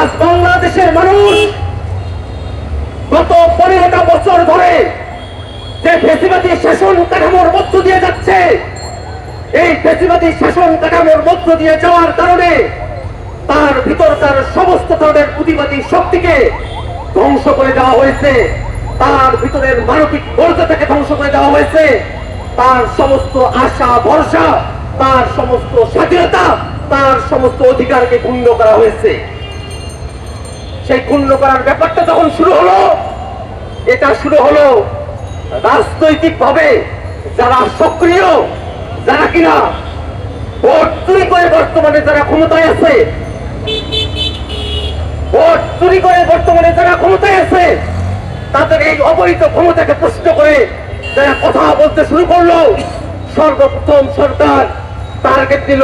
আজ বাংলাদেশের মানুষ গত পনেরোটা বছর ধরে যে ফেসিবাদী শাসন কাঠামোর মধ্য দিয়ে যাচ্ছে, এই ফেসিবাদী শাসন কাঠামোর মধ্য দিয়ে যাওয়ার কারণে তার ভিতরকার সমস্ত ধরনের প্রতিবাদী শক্তিকে ধ্বংস করে দেওয়া হয়েছে, তার ভিতরের মানবিক মর্যাদাকে ধ্বংস করে দেওয়া হয়েছে, তার সমস্ত আশা, ভরসা, তার সমস্ত স্বাধীনতা, তার সমস্ত অধিকারকে ক্ষুণ্ণ করা হয়েছে। সেই ক্ষুণ্ণ করার ব্যাপারটা যখন শুরু হলো, এটা শুরু হলো রাজনৈতিক ভাবে যারা সক্রিয়, যারা কিনা ভোট চুরি করে বর্তমানে যারা ক্ষমতায় আছে, ভোট চুরি করে বর্তমানে যারা ক্ষমতায় আছে, তাদের এই অবৈধ ক্ষমতাকে প্রশ্ন করে যারা কথা বলতে শুরু করল, সর্বপ্রথম সরকার টার্গেট দিল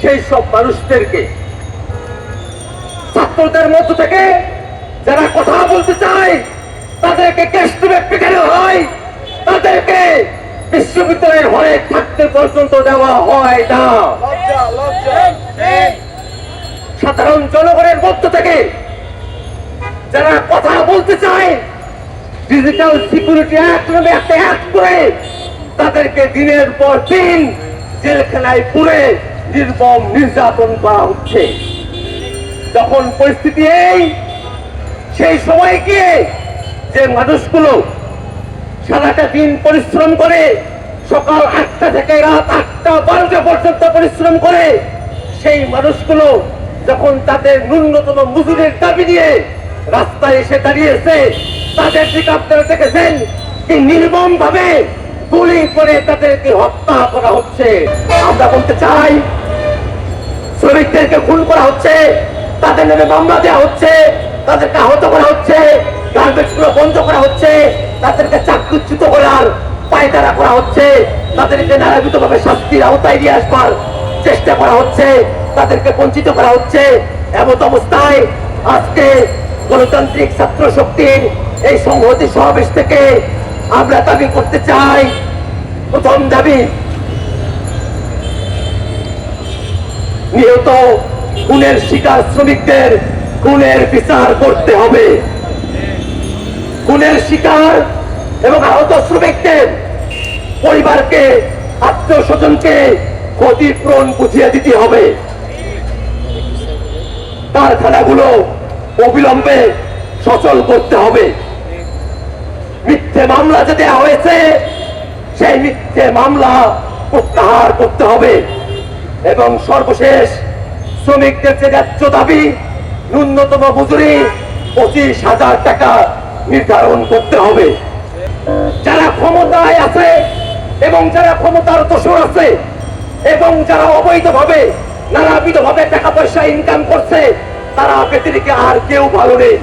সেই সব মানুষদেরকে। ছাত্রদের মধ্য থেকে যারা কথা বলতে চায়, তাদেরকে কেষ্টে পেটানো হয়। তাদেরকে বিশ্ববিদ্যালয়ের হলে থাকতে পর্যন্ত দেওয়া হয় না। সাধারণ জনগণের মধ্য থেকে যারা কথা বলতে চায়, ডিজিটাল সিকিউরিটি অ্যাক্ট নামে একটা অ্যাক্ট করে, তাদেরকে দিনের পর দিন জেলখানায় পুরে নির্মম নির্যাতন করা হচ্ছে। যখন পরিস্থিতি এই, সেই সময় গিয়ে যে মানুষগুলো সারাটা দিন পরিশ্রম করে, সকাল আটটা থেকে রাত আটটা বারোটা পর্যন্ত পরিশ্রম করে, সেই মানুষগুলো যখন তাদের ন্যূনতম মজুরির দাবি নিয়ে রাস্তায় এসে দাঁড়িয়েছে, তাদের দিকে আপনারা দেখেছেন কি নির্মম ভাবে গুলি করে তাদেরকে হত্যা করা হচ্ছে। আমরা বলতে চাই, শ্রমিকদেরকে খুন করা হচ্ছে। তাদের নামে মামলা দেওয়া হচ্ছে, তাদেরকে আহত করা হচ্ছে গার্মেন্টসগুলো বন্ধ করা হচ্ছে, তাদেরকে চাকরিচ্যুত করার পায়তারা করা হচ্ছে, তাদেরকে নানাবিধ ভাবে শাস্তির আওতায় নিয়ে আসবার চেষ্টা করা হচ্ছে, তাদেরকে বঞ্চিত করা হচ্ছে। এমত অবস্থায় আজকে গণতান্ত্রিক ছাত্র শক্তির এই সংহতি সমাবেশ থেকে আমরা দাবি করতে চাই, প্রথম দাবি, নিহত খুনের শিকার শ্রমিকদের খুনের বিচার করতে হবে। খুনের শিকার এবং আহত শ্রমিকদের পরিবারকে আত্মীয় স্বজনকে ক্ষতিপূরণ বুঝিয়ে দিতে হবে। কারখানাগুলো অবিলম্বে সচল করতে হবে। মিথ্যে মামলা যে দেওয়া হয়েছে, সেই মিথ্যে মামলা প্রত্যাহার করতে হবে। এবং সর্বশেষ শ্রমিকদের যে ন্যায্য দাবি। ন্যূনতম মজুরি পঁচিশ হাজার টাকা নির্ধারণ করতে হবে। যারা ক্ষমতায় আছে এবং যারা ক্ষমতার দোষর আছে এবং যারা অবৈধভাবে, নানাবিধভাবে টাকা পয়সা ইনকাম করছে, তারা ব্যতিরিকে আর কেউ ভালো নেই।